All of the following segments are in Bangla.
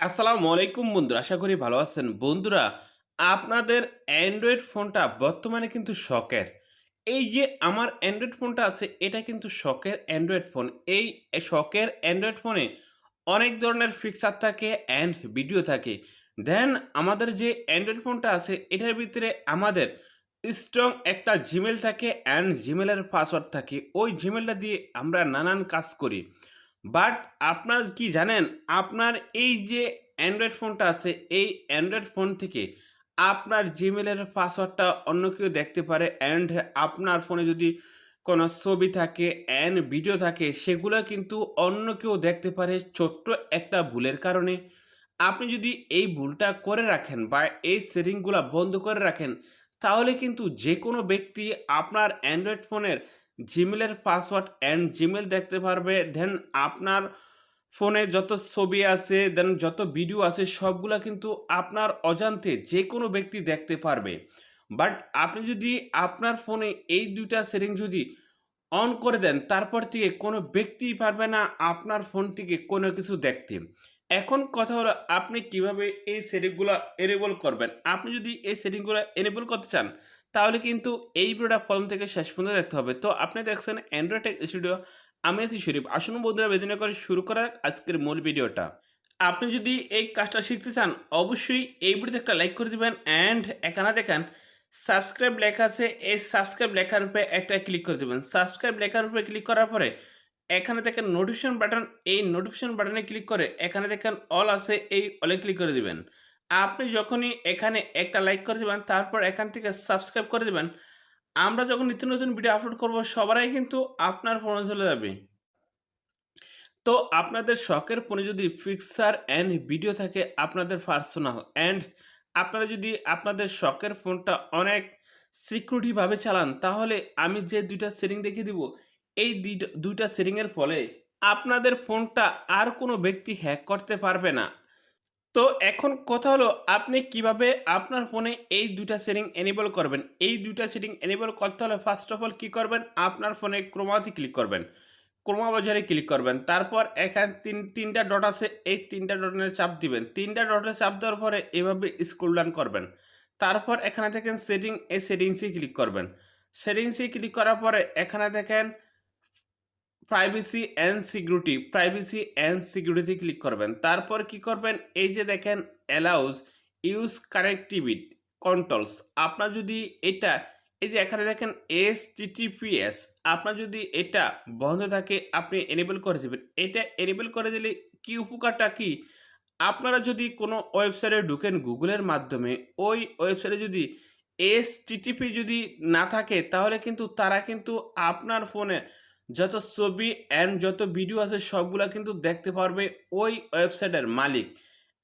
আসসালামু আলাইকুম বন্ধুরা, আশা করি ভালো আছেন। বন্ধুরা, আপনাদের অ্যান্ড্রয়েড ফোনটা বর্তমানে কিন্তু শখের। এই যে আমার অ্যান্ড্রয়েড ফোনটা আছে, এটা কিন্তু শখের অ্যান্ড্রয়েড ফোন। এই শখের অ্যান্ড্রয়েড ফোনে অনেক ধরনের ফিক্সার থাকে অ্যান্ড ভিডিও থাকে। দেন আমাদের যে অ্যান্ড্রয়েড ফোনটা আছে, এটার ভিতরে আমাদের স্ট্রং একটা জিমেল থাকে অ্যান্ড জিমেলের পাসওয়ার্ড থাকে। ওই জিমেলটা দিয়ে আমরা নানান কাজ করি। বাট আপনার কি জানেন, আপনার এই যে অ্যান্ড্রয়েড ফোনটা আছে, এই অ্যান্ড্রয়েড ফোন থেকে আপনার জিমেলের পাসওয়ার্ডটা অন্য কেউ দেখতে পারে অ্যান্ড আপনার ফোনে যদি কোনো ছবি থাকে অ্যান্ড ভিডিও থাকে, সেগুলো কিন্তু অন্য কেউ দেখতে পারে ছোট্ট একটা ভুলের কারণে। আপনি যদি এই ভুলটা করে রাখেন বা এই সেটিংগুলো বন্ধ করে রাখেন, তাহলে কিন্তু যে কোনো ব্যক্তি আপনার অ্যান্ড্রয়েড ফোনের জিমেলের পাসওয়ার্ড অ্যান্ড জিমেল দেখতে পারবে। দেন আপনার ফোনে যত ছবি আছে দেন যত ভিডিও আছে, সবগুলা কিন্তু আপনার অজান্তে যে কোনো ব্যক্তি দেখতে পারবে। বাট আপনি যদি আপনার ফোনে এই দুইটা সেটিং যদি অন করে দেন, তারপর থেকে কোনো ব্যক্তিই পারবে না আপনার ফোন থেকে কোনো কিছু দেখতে। এখন কথা হলো, আপনি কীভাবে এই সেটিংগুলো এনেবল করবেন? আপনি যদি এই সেটিংগুলো এনেবল করতে চান তাহলে কিন্তু এই ভিডিওটা প্রথম থেকে শেষ পর্যন্ত দেখতে হবে। তো আপনি দেখছেন অ্যান্ড্রয়েড স্টুডিও আমি আছি শরীফ আসুন বন্ধুরা বেদিনে করে শুরু করা আজকের মূল ভিডিওটা। আপনি যদি এই কাজটা শিখতে চান, অবশ্যই এই ভিডিওতে একটা লাইক করে দিবেন অ্যান্ড এখানে দেখেন সাবস্ক্রাইব লেখা আছে। এই সাবস্ক্রাইব লেখার উপরে একটা ক্লিক করে দেবেন। সাবস্ক্রাইব লেখার উপরে ক্লিক করার পরে এখানে দেখেন নোটিফিকেশন বাটন এই নোটিফিকেশন বাটনে ক্লিক করে এখানে দেখেন অল আছে, এই অলে ক্লিক করে দিবেন। আপনি যখনই এখানে একটা লাইক করে দেবেন, তারপর এখান থেকে সাবস্ক্রাইব করে দেবেন, আমরা যখন নিত্য নতুন ভিডিও আপলোড করব, সবারই কিন্তু আপনার ফোনে চলে যাবে। তো আপনাদের শখের ফোনে যদি ফিক্সার অ্যান্ড ভিডিও থাকে, আপনাদের পার্সোনাল অ্যান্ড আপনারা যদি আপনাদের শখের ফোনটা অনেক সিকিউরিটিভাবে চালান, তাহলে আমি যে দুইটা সেটিং দেখিয়ে দিব, এই দুইটা- সেটিংয়ের ফলে আপনাদের ফোনটা আর কোনো ব্যক্তি হ্যাক করতে পারবে না। তো এখন কথা হলো, আপনি কীভাবে আপনার ফোনে এই দুটা সেটিং এনেবল করবেন? এই দুটা সেটিং এনেবল করতে হলে ফার্স্ট অফ অল কী করবেন? আপনার ফোনে ক্রোমাতে ক্লিক করবেন। ক্রোমা বাজারে ক্লিক করবেন। তারপর এখানে তিন, তিনটা ডট আছে, এই তিনটা ডটের চাপ দিবেন। তিনটা ডটে চাপ দেওয়ার পরে এভাবে স্ক্রল ডাউন করবেন। তারপর এখানে দেখেন সেটিং এই সেটিংসে ক্লিক করবেন। সেটিংসে ক্লিক করার পরে এখানে দেখেন privacy and security privacy and security click করবেন। তারপর কি করবেন? এই যে দেখেন অ্যালাউজ ইউজ কানেক্টিভিট কন্ট্রোলস আপনার যদি এটা, এই যে এখানে দেখেন এস টিটিপিএস আপনার যদি এটা বন্ধ থাকে, আপনি এনেবল করে দেবেন। এটা এনেবল করে দিলে কি উপকারটা কি? আপনারা যদি কোনো ওয়েবসাইটে ঢুকেন গুগলের মাধ্যমে, ওই ওয়েবসাইটে যদি এস টিটিপি যদি না থাকে, তাহলে কিন্তু তারা কিন্তু আপনার ফোনে যত ছবি অ্যান্ড যত ভিডিও আছে, সবগুলা কিন্তু দেখতে পারবে ওই ওয়েবসাইটের মালিক।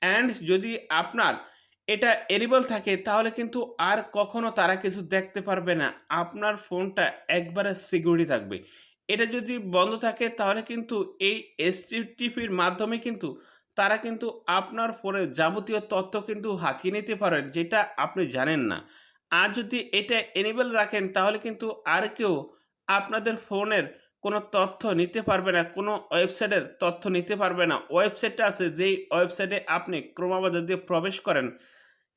অ্যান্ড যদি আপনার এটা এরিবল থাকে, তাহলে কিন্তু আর কখনো তারা কিছু দেখতে পারবে না। আপনার ফোনটা একবারে সিকিউরিটি থাকবে। এটা যদি বন্ধ থাকে, তাহলে কিন্তু এই এসটিপির মাধ্যমে কিন্তু তারা কিন্তু আপনার ফোনের যাবতীয় তথ্য কিন্তু হাতিয়ে নিতে পারেন যেটা আপনি জানেন না। আর যদি এটা এনেবল রাখেন, তাহলে কিন্তু আর কেউ আপনাদের ফোনের কোনো তথ্য নিতে পারবে না, কোনো ওয়েবসাইটের তথ্য নিতে পারবে না। ওয়েবসাইটটা আছে, যেই ওয়েবসাইটে আপনি ক্রমাবাজার দিয়ে প্রবেশ করেন,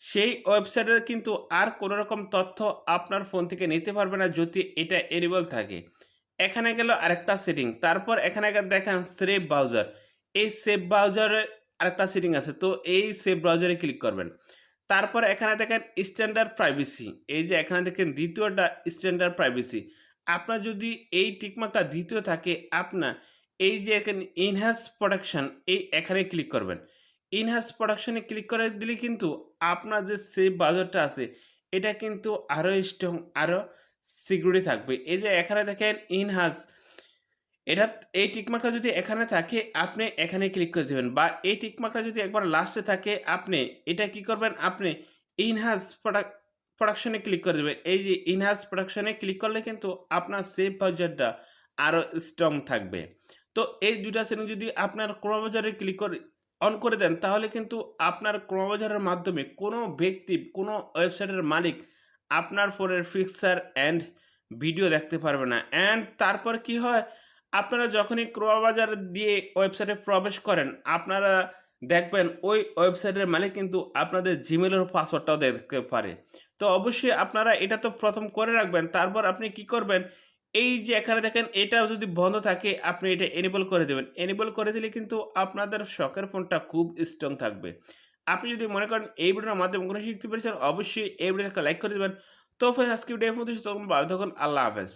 সেই ওয়েবসাইটের কিন্তু আর কোনো রকম তথ্য আপনার ফোন থেকে নিতে পারবে না যদি এটা এরিবল থাকে। এখানে গেল আরেকটা সেটিং তারপর এখানে দেখেন সেভ ব্রাউজার এই সেভ ব্রাউজারে আরেকটা সেটিং আছে, তো এই সেভ ব্রাউজারে ক্লিক করবেন। তারপর এখানে দেখেন স্ট্যান্ডার্ড প্রাইভেসি এই যে এখানে দেখেন দ্বিতীয়টা স্ট্যান্ডার্ড প্রাইভেসি আপনার যদি এই টিকমার্কটা দ্বিতীয় থাকে, আপনার এই যে এখানে ইনহ্যান্স প্রোডাকশন এই এখানে ক্লিক করবেন। ইনহ্যান্স প্রোডাকশানে ক্লিক করে দিলে কিন্তু আপনার যে সেভ বাজারটা আছে, এটা কিন্তু আরও স্ট্রং আরও সিকিউরিটি থাকবে। এই যে এখানে দেখেন ইনহাস এটা, এই টিকমার্কটা যদি এখানে থাকে, আপনি এখানে ক্লিক করে দেবেন। বা এই টিকমার্কটা যদি একবার লাস্টে থাকে, আপনি এটা কি করবেন? আপনি ইনহাস প্রোডাক্ট প্রোডাকশনে ক্লিক করে দেবেন এই যে ইনহাস প্রোডাকশনে ক্লিক করলে কিন্তু আপনার সেভ বাজারটা আরও স্ট্রং থাকবে। তো এই দুটা শ্রেণি যদি আপনার ক্রমবাজারে ক্লিক করে অন করে দেন, তাহলে কিন্তু আপনার ক্রমবাজারের মাধ্যমে কোনো ব্যক্তি, কোনো ওয়েবসাইটের মালিক আপনার ফোনের ফিক্সার অ্যান্ড ভিডিও দেখতে পারবে না। অ্যান্ড তারপর কি হয়? আপনারা যখনই ক্রমবাজার দিয়ে ওয়েবসাইটে প্রবেশ করেন, আপনারা দেখবেন ওই ওয়েবসাইটের মালিক কিন্তু আপনাদের জিমেলের পাসওয়ার্ডটাও দেখতে পারে। তো অবশ্যই আপনারা এটা তো প্রথম করে রাখবেন, তারপর আপনি কি করবেন? এই যে এখানে দেখেন এটাও যদি বন্ধ থাকে, আপনি এটা এনেবল করে দেবেন। এনেবল করে দিলে কিন্তু আপনাদের শখের ফোনটা খুব স্ট্রং থাকবে। আপনি যদি মনে করেন এই ভিডিওর মাধ্যমে কোনো শিখতে পেরেছেন, অবশ্যই এই ভিডিও একটা লাইক করে দেবেন। তো ফের আজকে ভিডিও ভালো থাকুন, আল্লাহ হাফেজ।